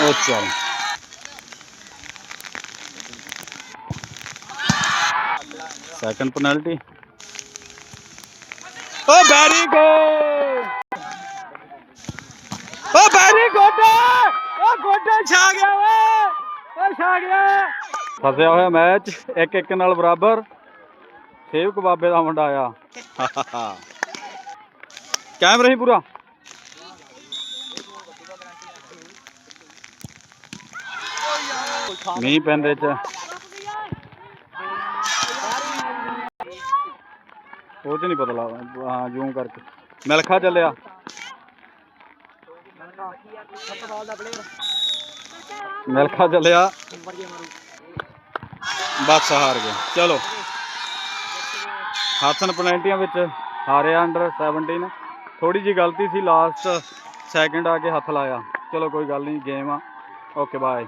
ਉਹ ਚੱਲ second penalty ਓ ਵੈਰੀ ਗੁੱਡ ਓ ਵੈਰੀ ਗੁੱਡ ਓ ਗੁੱਡ ਛਾ ਗਿਆ ਓਏ। ਓ ਛਾ ਗਿਆ। ਫਸਿਆ ਹੋਇਆ ਮੈਚ। ਇੱਕ ਇੱਕ ਨਾਲ ਬਰਾਬਰ। ਸੇਵਕ ਬਾਬੇ ਦਾ ਮੁੰਡਾ ਆਇਆ। ਕੈਮਰਾ ਹੀ ਪੂਰਾ। ਮੀਂਹ ਪੈਂਦੇ ਚ। ਉਹ ਚ ਨਹੀਂ ਪਤਾ ਲੱਗਦਾ। ਹਾਂ ਜੂਮ ਕਰਕੇ। ਮਿਲਖਾ ਚੱਲਿਆ। ਮਿਲਖਾ ਚੱਲਿਆ। ਬਸ ਹਾਰ ਗਏ। ਚਲੋ। ਹੱਥਨ ਪਲੈਂਟੀਆਂ ਵਿੱਚ ਹਾਰਿਆ ਅੰਡਰ 17 ਥੋੜੀ ਜੀ ਗਲਤੀ ਸੀ। ਲਾਸਟ ਸੈਕਿੰਡ ਆ ਕੇ ਹੱਥ ਲਾਇਆ। ਚਲੋ, ਕੋਈ ਗੱਲ ਨਹੀਂ। ਗੇਮ ਆ। Okay bye